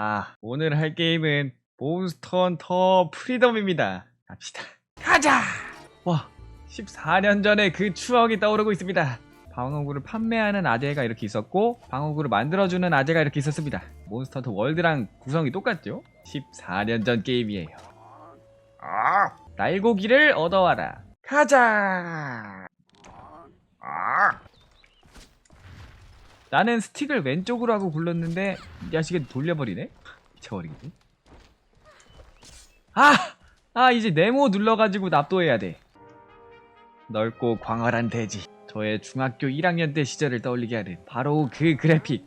아, 오늘 할 게임은 몬스터 헌터 프리덤입니다. 갑시다. 가자! 와, 14년 전에 그 추억이 떠오르고 있습니다. 방어구를 판매하는 아재가 이렇게 있었고 방어구를 만들어주는 아재가 이렇게 있었습니다. 몬스터 헌터 월드랑 구성이 똑같죠? 14년 전 게임이에요. 아, 날고기를 얻어와라. 가자! 아. 나는 스틱을 왼쪽으로 하고 굴렀는데 이 자식이 돌려버리네? 미쳐버리겠네. 아! 아 이제 네모 눌러가지고 납도해야 돼. 넓고 광활한 대지. 저의 중학교 1학년 때 시절을 떠올리게 하는 바로 그 그래픽.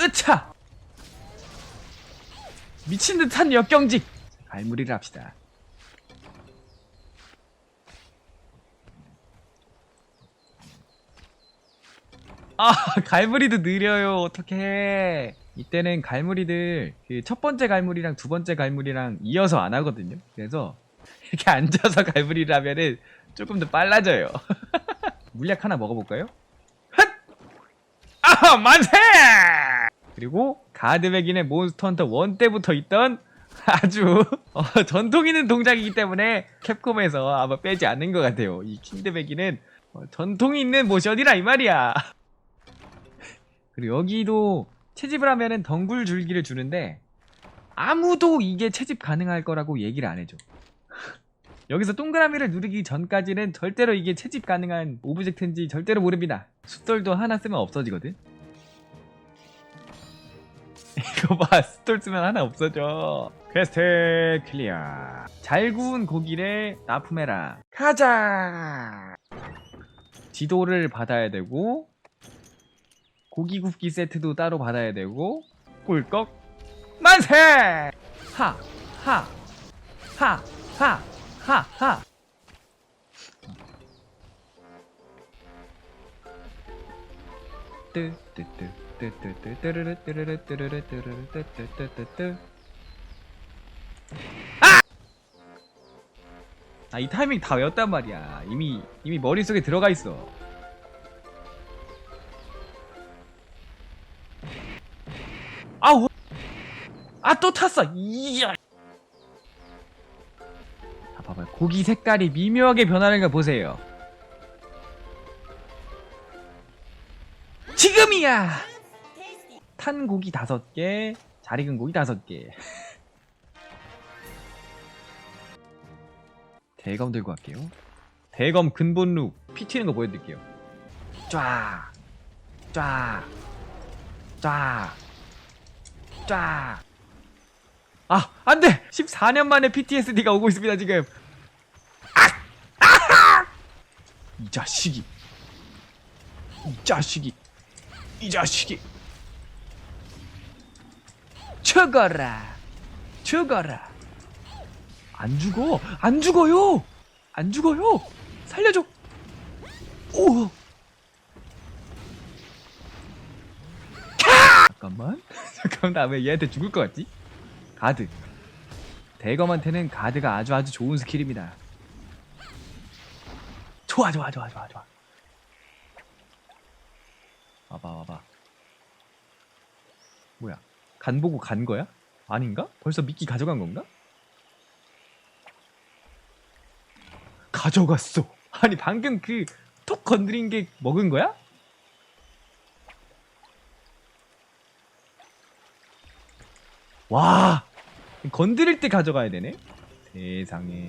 으차! 미친 듯한 역경직! 갈무리를 합시다. 아, 갈무리도 느려요. 어떡해. 이때는 갈무리들 그 첫 번째 갈무리랑 두 번째 갈무리랑 이어서 안 하거든요. 그래서 이렇게 앉아서 갈무리를 하면은 조금 더 빨라져요. 물약 하나 먹어볼까요? 헛! 아, 만세! 그리고 가드백인의 몬스터 헌터 1 때부터 있던 아주 어, 전통 있는 동작이기 때문에 캡콤에서 아마 빼지 않는 것 같아요. 이 킨드백인은 어, 전통이 있는 모션이라 이 말이야. 그리고 여기도 채집을 하면은 덩굴 줄기를 주는데 아무도 이게 채집 가능할 거라고 얘기를 안 해줘. 여기서 동그라미를 누르기 전까지는 절대로 이게 채집 가능한 오브젝트인지 절대로 모릅니다. 숫돌도 하나 쓰면 없어지거든. 이거 봐, 숫돌 쓰면 하나 없어져. 퀘스트 클리어. 잘 구운 고기를 납품해라. 가자. 지도를 받아야 되고 고기 굽기 세트도 따로 받아야 되고 꿀꺽 만세! 하! 하! 하! 하! 하! 하! 뜨뜨뜨 뜨뜨뜨 뜨르르 뜨르르 뜨르르 뜨르르 뜨뜨뜨뜨 아! 아, 이 타이밍 다 외웠단 말이야. 이미 이미 머릿속에 들어가 있어. 아 또 탔어. 이야. 자 봐봐요. 고기 색깔이 미묘하게 변하는 걸 보세요. 지금이야! 탄 고기 다섯 개 잘 익은 고기 다섯 개. 대검 들고 갈게요. 대검 근본 룩 피 튀는 거 보여드릴게요. 쫙 쫙, 쫙, 쫙. 아, 안 돼! 14년 만에 PTSD가 오고 있습니다, 지금. 아! 아하! 이 자식이. 이 자식이. 이 자식이. 죽어라. 죽어라. 안 죽어. 안 죽어요. 안 죽어요. 살려줘. 오. 잠깐만. 잠깐만, 나 왜 얘한테 죽을 것 같지? 가드. 대검한테는 가드가 아주 아주 좋은 스킬입니다. 좋아, 좋아, 좋아, 좋아, 좋아. 와봐, 와봐. 뭐야? 간 보고 간 거야? 아닌가? 벌써 미끼 가져간 건가? 가져갔어. 아니, 방금 그 톡 건드린 게 먹은 거야? 와 건드릴 때 가져가야 되네? 세상에